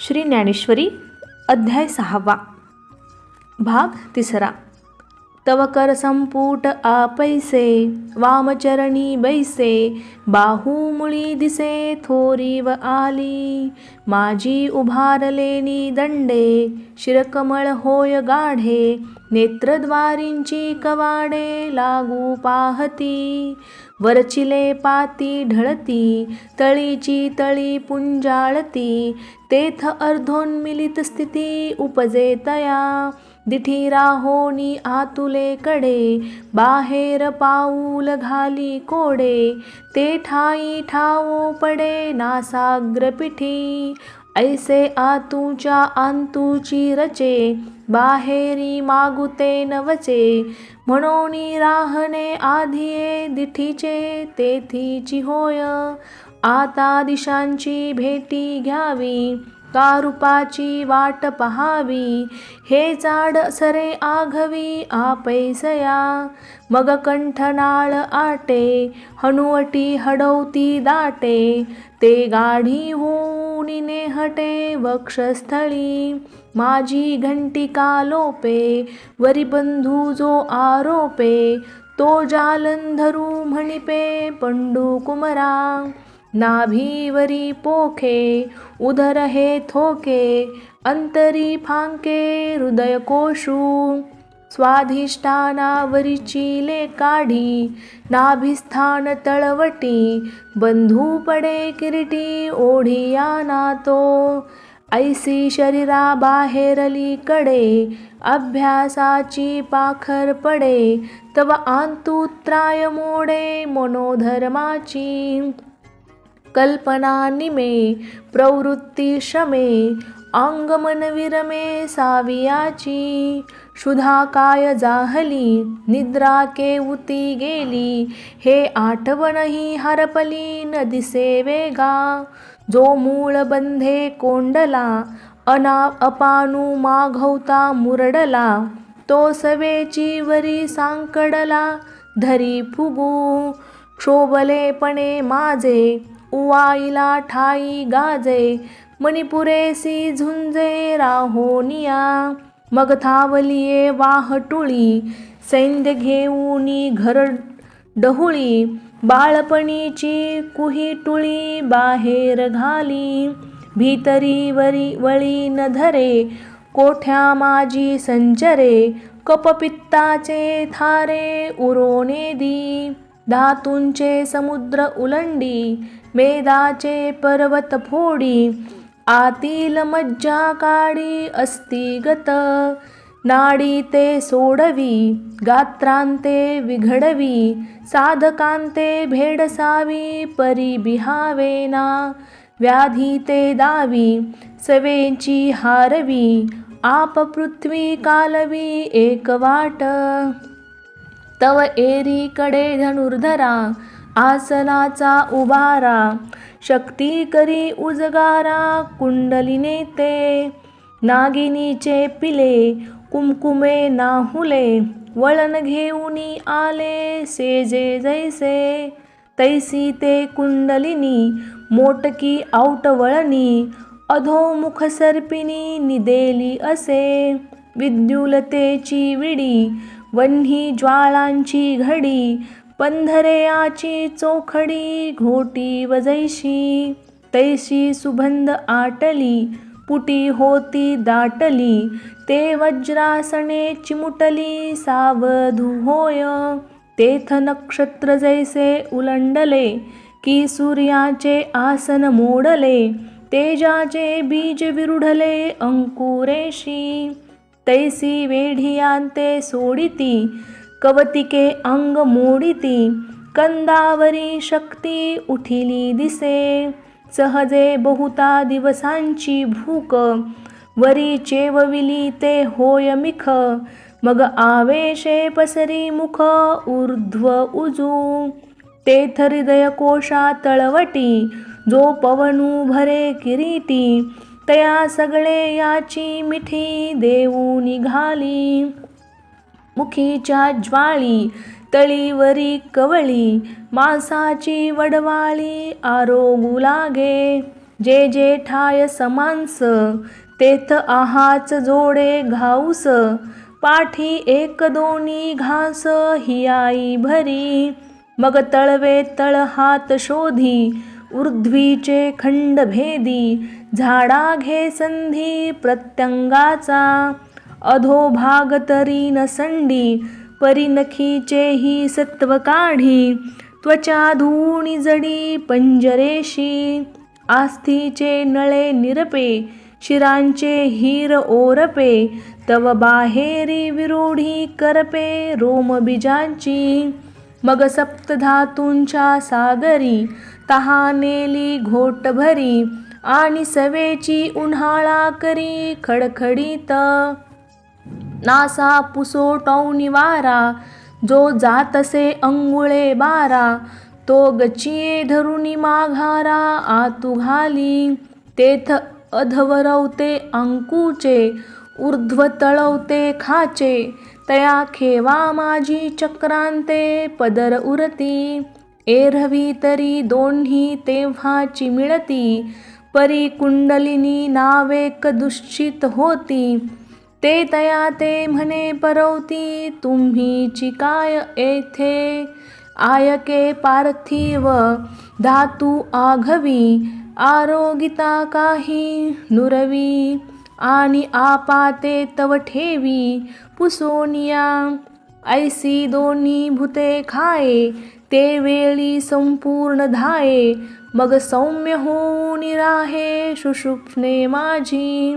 श्री ज्ञानेश्वरी अध्याय सहावा. भाग तिसरा. तव कर संपुट आपैसे वामचरणी बैसे बाहुमुळी दिसे थोरी व आली माझी उभारलेनी दंडे शिरकमळ होय गाढे नेत्रद्वारींची कवाडे लागू पाहती वरचिले पाती ढळती तळीची तळी पुंजाळती तेथ अर्धोन्मिलित स्थिती उपजे दिठी राहोनी आतुले कडे बाहेर पाऊल घाली कोडे ते ठाई ठाऊ पडे नासाग्र पिठी ऐसे आतूच्या आंतूची रचे बाहेरी मागुते नवचे म्हणून राहणे आधिये दिठीचे तेथीची होय. आता दिशांची भेटी घ्यावी. कारूपाची वाट पहावी. हे चाड सरे आघवी आपैसया मग कंठनाळ आटे हनुवटी हडवती दाटे. ते गाढी होऊन नेहटे वक्षस्थळी. माझी घंटिका लोपे? वरी बंधू जो आरोपे तो जालंधरू म्हणिपे पंडू कुमरा. नाभीवरी पोखे उदर हे थोके अंतरी फांके हृदय कोशू स्वाधिष्ठानावरीची ले काढी नाभिस्थान तळवटी बंधू पडे किरीटी ओढिया नातो. ऐसी शरीरा बाहेरली कडे अभ्यासाची पाखर पडे तव आंतुत्राय मोडे मनोधर्माची. कल्पनानिमे प्रवृत्ती सावियाची। शुधा काय जाहली निद्रा केवती गेली हे आठवणही हरपली न दिसे वेगा। जो मूळ बंधे कोंडला अना अपानू माघवता मुरडला तो सवेची वरी सांकडला धरी फुगू क्षोभलेपणे माझे उवाईला ठाई गाजे मणिपुरेसी झुंजे राहोनिया. मग थावलिये वाहटुळी सैन्य घेऊनी घर डहुळी. बाळपणीची कुही टुळी बाहेर घाली भीतरी वरी वळी न धरे. कोठ्या माझी संचरे कपपित्ताचे थारे उरोने दी. धातूंचे समुद्र उलंडी मेदाचे पर्वत फोडी आतील मज्जा काढी अस्तिगत नाडी ते सोडवी गात्रांते विघडवी साधकांते भेडसावी परी बिहावेना. व्याधी ते दावी सवेची हारवी आप पृथ्वी कालवी एक वाट. तव एरीकडे धनुर्धरा आसनाचा उभारा शक्ती करी उजगारा कुंडलीने ते नागिनीचे पिले कुमकुमे नाहुले वळण घेऊनी आले सेजे जैसे तैसी ते कुंडलिनी मोटकी औटवळणी अधोमुख सर्पिणी निदेली असे विद्युलतेची विडी वन्ही ज्वाळांची घडी पंधरेयाची चोखडी घोटी वजैशी तैशी सुबंध आटली पुटी होती दाटली ते वज्रासने चिमुटली सावधू होय. तेथ नक्षत्र जैसे उलंडले की सूर्याचे आसन मोडले तेजाचे बीज विरुढले अंकुरेशी. तैसी वेढियांते सोडिती कवतिके अंग मोडिती कंदावरी शक्ती उठिली दिसे. सहजे बहुता दिवसांची भूक वरी चेवविली ते होय मिख. मग आवेशे पसरी मुख ऊर्ध्व उजू. तेथ हृदय कोशा तळवटी जो पवनू भरे किरीटी. तया सगळे याची मिठी देऊ निघाली. मुखीच्या ज्वाळी तळीवरी कवळी मांसाची वडवाळी आरोगू लागे. जे जे ठाय समांस तेथ आहाच जोडे घाऊस. पाठी एक दोनी घास हियाई भरी. मग तळवे तळ हात शोधी उर्ध्वीचे खंड भेदी. झाडा घे संधी प्रत्यंगाचा. अधोभाग तरी न परिनखीचे ही सत्व काढी त्वचा धूणी जडी पंजरेशी आस्थीचे नळे निरपे शिरांचे हीर ओरपे तव बाहेरी विरूढी करपे रोमबीजांची मग सप्तधातूंच्या सागरी तहानेली घोट भरी आणि सवेची उन्हाळा करी खडखडीत. नासा पुसो टौनी वारा जो जातसे अंगुळे बारा तो गचिये धरुणी माघारा आतू घाली तेथ अधवरवते अंकुचे ऊर्ध्व तळवते खाचे तया खेवा माझी चक्रांते पदर उरती. एरवी तरी दोन्ही तेव्हाची मिळती परी कुंडलिनी नावेक दुश्चित होती. ते तया ते म्हणे परवती तुम्ही चिकाय येथे. आयके पार्थिव धातू आघवी आरोगिता काही नुरवी. आणि आपाते तव ठेवी पुसोनिया. ऐसी दोन्ही भूते खाये ते वेळी संपूर्ण धाये मग सौम्य होऊन राहे सुषुप्ने माझी.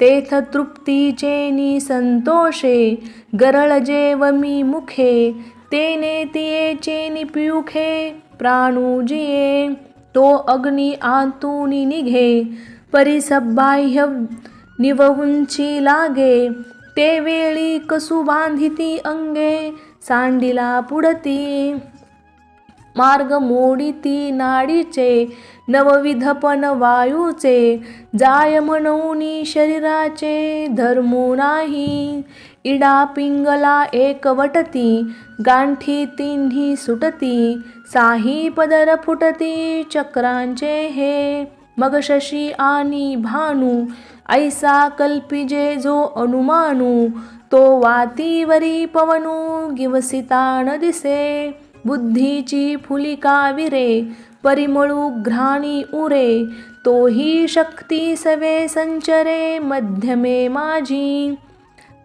तेथ तृप्तीचे चेनी संतोषे गरळ जेव मी मुखे तेने तिये नि पियुखे प्राणुजिये तो अग्नी आतूनी निघे परिसबाह्य निवउंची लागे ते वेळी कसू बांधिती अंगे सांडिला पुढती. मार्ग मोडिती नाडीचे नवविधपन वायूचे. जाय म्हणून शरीराचे धर्मो नाही. इडा पिंगला एकवटती गांठी तिन्ही सुटती. साही पदर फुटती चक्रांचे हे. मग शशी आणि भानू ऐसा कल्पिजे जो अनुमानू तो वातीवरी पवनू गिवसितान दिसे. बुद्धीची फुलिका विरे परिमळू घ्राणी उरे तोही शक्ती सवे संचरे मध्यमे माझी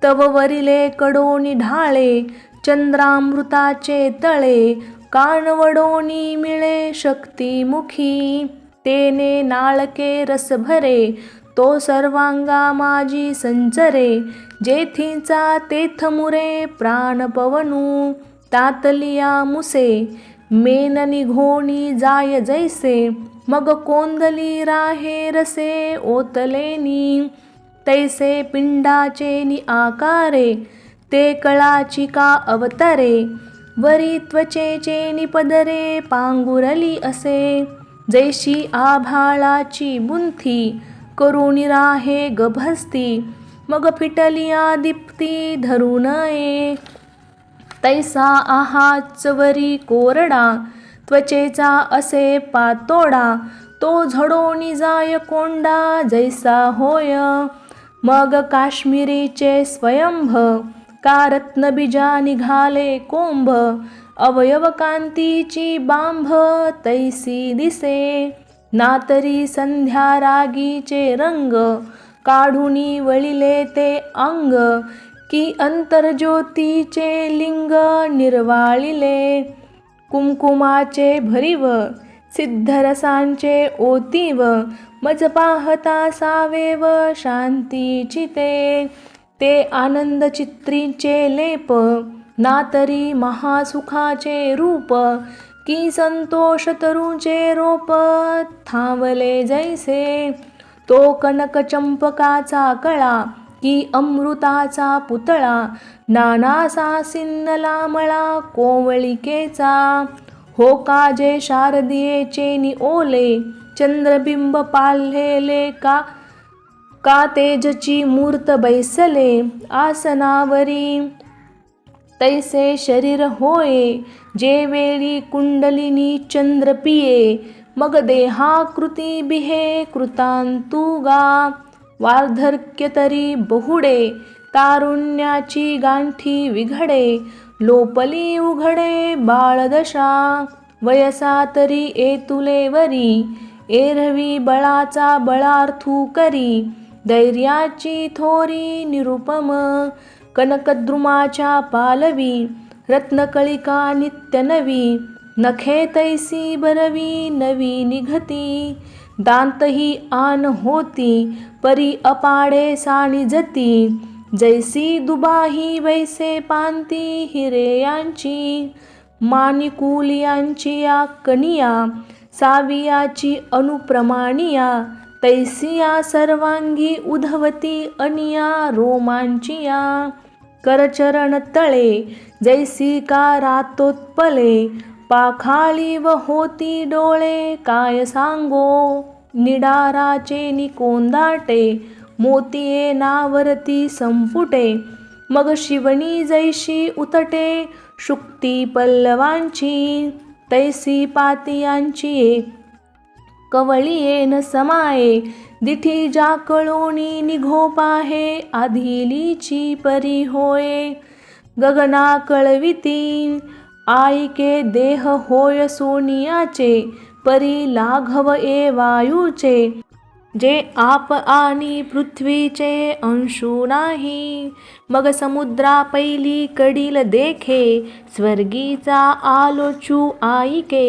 तव वरिले कडोनी ढाळे चंद्रामृताचे तळे कानवडोनी मिळे शक्तिमुखी. तेने नाळके रस भरे तो सर्वांगा माझी संचरे जेथीचा तेथ मुरे प्राण पवनू तातलिया मुसे मेन निघोणी जाय जैसे मग कोंदली राहे रसे ओतलेनी तैसे पिंडाचे नि आकारे ते कळाची का अवतरे वरी त्वचेचे निपदरे पांगुरली असे जैशी आभाळाची बुंथी करुणी राहे गभस्ती मग फिटलिया दीप्ती धरू नये. तैसा आहा चवरी कोरडा त्वचेचा असे पातोडा तो झडोनी जाय कोंडा जैसा होय. मग काश्मीरीचे स्वयंभ का रत्नबीजा निघाले कोंभ अवयव कांतीची बांभ तैसी दिसे. नातरी संध्या रागीचे रंग काढूनी वळिले ते अंग की अंतर्ज्योतीचे लिंग निर्वाळिले कुंकुमाचे भरीव सिद्धरसांचे ओतीव मज पाहता सावेव शांतीची ते ते आनंद चित्रीचे लेप नातरी महासुखाचे रूप की संतोष तरुचे रोप थांबले जैसे तो कनक चंपकाचा कळा की अमृताचा पुतळा नानासा सिन्नला मळा कोवळिकेचा. हो काजे शारदियेचे नि ओले चंद्रबिंब पाल्हेले का? का तेजची मूर्त बैसले आसनावरी? तैसे शरीर होये जे वेळी कुंडलिनी चंद्र पिये मग देहाकृती बिहे कृतांतुगा. वार्धक्य तरी बहुडे तारुण्याची गांठी विघडे लोपली उघडे बाळदशा वयसा तरी येतुले वरी एरवी बळाचा बळार्थू करी धैर्याची थोरी निरुपम कनकद्रुमाच्या पालवी रत्नकळिका नित्यनवी नखे तैसी बरवी नवी निघती दांतही आन होती परी अपाडे साणी जती जैसी दुबाही वैसे पांती हिरेयांची मानिकुलियांची या कनिया सावियाची अनुप्रमाणिया तैसिया सर्वांगी उधवती अनिया रोमांचिया. करचरण तळे जैसी का रातोत्पले पाखाळी व होती डोळे काय सांगो? निडाराचे निकोंदाटे मोतीये नावरती संपुटे मग शिवणी जैशी उतटे शुक्ती पल्लवांची तैसी पातियांची कवळीये न समाये दिठी जाकळोणी निघोपाहे आधिलीची परी होय. गगना कळविती आईके देह होय सोनियाचे परी लाघव ए वायूचे जे आप आणि पृथ्वीचे अंशू नाही. मग समुद्रा पैली कडील देखे स्वर्गीचा आलोचू आईके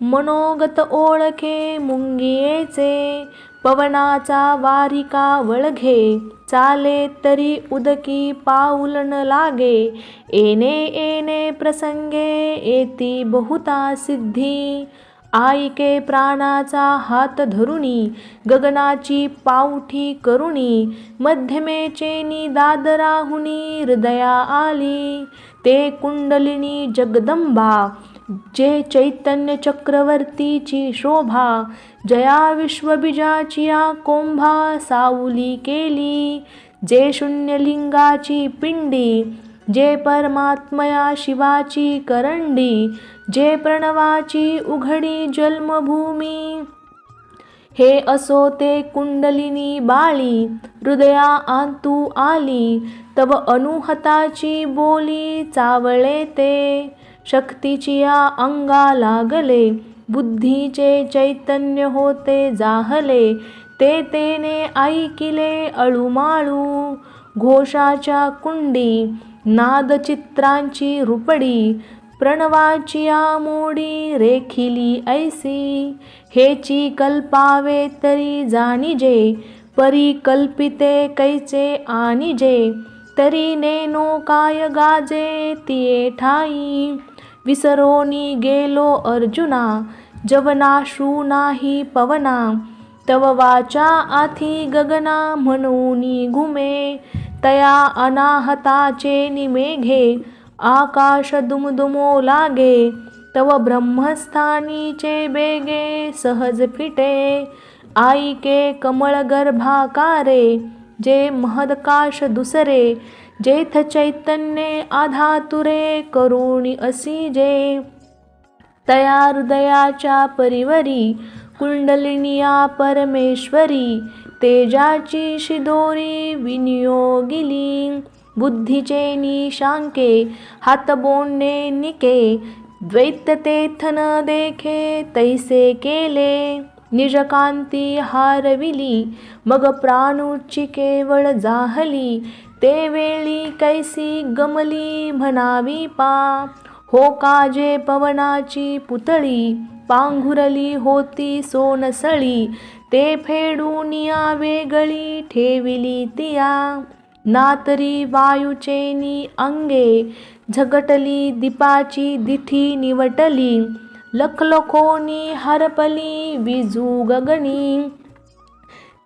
मनोगत ओळखे मुंगियेचे. पवनाचा वारिका वळघे चाले तरी उदकी पाऊल न लागे. येणे येणे प्रसंगे येती बहुता सिद्धी. आईके प्राणाचा हात धरुणी गगनाची पावठी करुणी मध्यमेचेनी दादराहुनी हृदया आली. ते कुंडलिनी जगदंबा जे चैतन्य चक्रवर्तीची शोभा जया विश्वबीजाचिया कोंभा सावली केली. जे शून्यलिंगाची पिंडी जे परमात्मया शिवाची करंडी जे प्रणवाची उघडी जन्मभूमी. हे असो ते कुंडलिनी बाळी हृदया आंतू आली तव अनुहताची बोली चावळे ते. शक्तीची या अंगा लागले बुद्धीचे चैतन्य होते जाहले ते तेने ऐकिले अळूमाळू. घोषाच्या कुंडी नादचित्रांची रुपडी प्रणवाची आमोडी मोडी रेखिली ऐसी. हेची कल्पावे तरी जाणीजे परिकल्पिते कैचे आनिजे तरी नेनो काय गाजे तिये ठाई. विसरोनी गेलो अर्जुना जवनाशू नाही पवना तव वाचा आथी गगना म्हणूनी घुमे. तया अनाहताचे निमेघे आकाश दुमदुमो लागे तव ब्रह्मस्थानीचे बेगे सहज फिटे। आईके कमळ गर्भाकारे जे महदकाश दुसरे जेथ चैतन्ये आधातुरे करुणी असी जे तया हृदयाच्या परिवरी कुंडलिनिया परमेश्वरी तेजाची शिदोरी विनियोगिली बुद्धीचे निशांके हात बोलणे निके द्वैत तेथन देखे तैसे केले. निजकांती हारविली मग प्राणूची केवळ जाहली ते वेळी कैसी गमली म्हणावी पा हो काजे पवनाची पुतळी पांघुरली होती सोनसळी ते फेडून या वेगळी ठेविली तिया. नातरी वायूचेनी अंगे झगटली दीपाची दिठी निवटली. लखलखोनी हरपली विजू गगनी.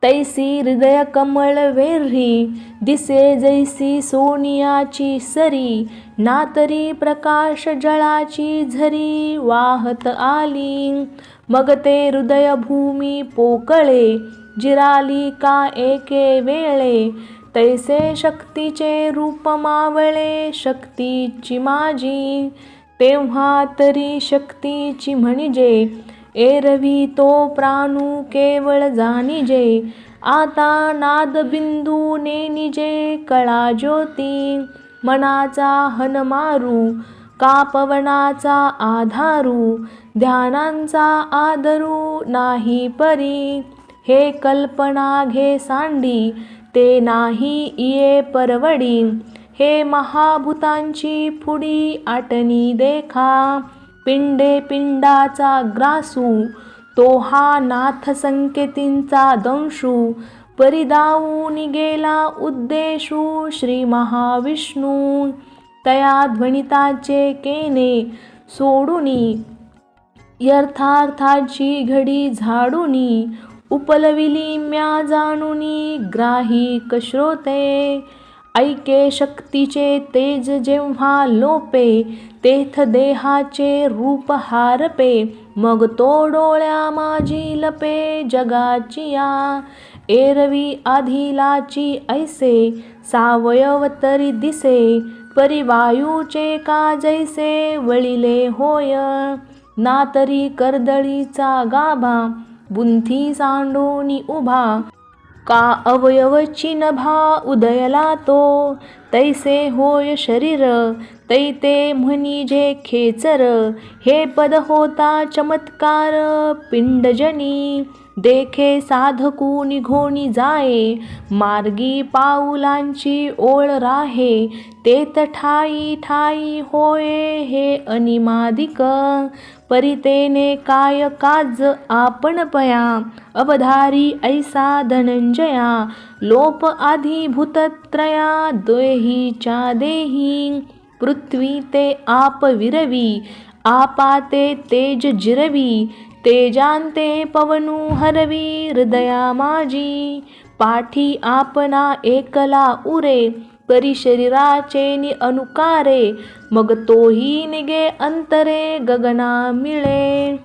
तैसी हृदय कमळ वेर्ही दिसे जैसी सोनियाची सरी नातरी प्रकाश जळाची झरी वाहत आली. मग ते हृदय भूमी पोकळे जिराली का एके वेळे तैसे शक्तीचे रूप मावळे शक्तीची माझी तेव्हा तरी शक्तीची म्हणजे एरवी तो प्राणू केवळ जाणिजे आता नादबिंदू नेनिजे कळा ज्योती मनाचा हनमारू कापवनाचा आधारू ध्यानांचा आदरू नाही परी हे कल्पना घे सांडी ते नाही इये परवडी हे महाभूतांची फुडी आटणी देखा पिंडे पिंडाचा ग्रासू तो हा नाथ संकेतींचा दंशू. परिदावून गेला उद्देशू श्री महाविष्णू. तया ध्वनिताचे केने सोडूनी यर्थार्थाची घडी झाडूनी उपलविली म्या जाणुनी ग्राही श्रोते. ऐके शक्तीचे तेज जेव्हा लोपे तेथ देहाचे रूप हारपे मग तो डोळ्या माझी लपे जगाचिया. एरवी आधिलाची ऐसे सावयव तरी दिसे परिवायूचे का जैसे वळिले होय. ना तरी कर्दळीचा गाभा बुंथी सांडोनी उभा का अवयव भा उदयला तो? तैसे होय शरीर तैते म्हणी जे खेचर हे पद होता चमत्कार पिंडजनी. देखे साधकू निघोणी जाये मार्गी पाऊलांची ओळ राहे तेत ठाई ठाई होय हे अनिमादिक. परितेने काय काज आपण पया अवधारी ऐसा धनंजया लोप आधी भूतत्रया देहीच्या देही पृथ्वी ते आप विरवी आपाते तेज जिरवी तेजांते पवनू हरवी हृदया माझी पाठी आपणा एकला उरे परी शरीराचे नि अनुकारे. मग तोही निगे अंतरे गगना मिळे.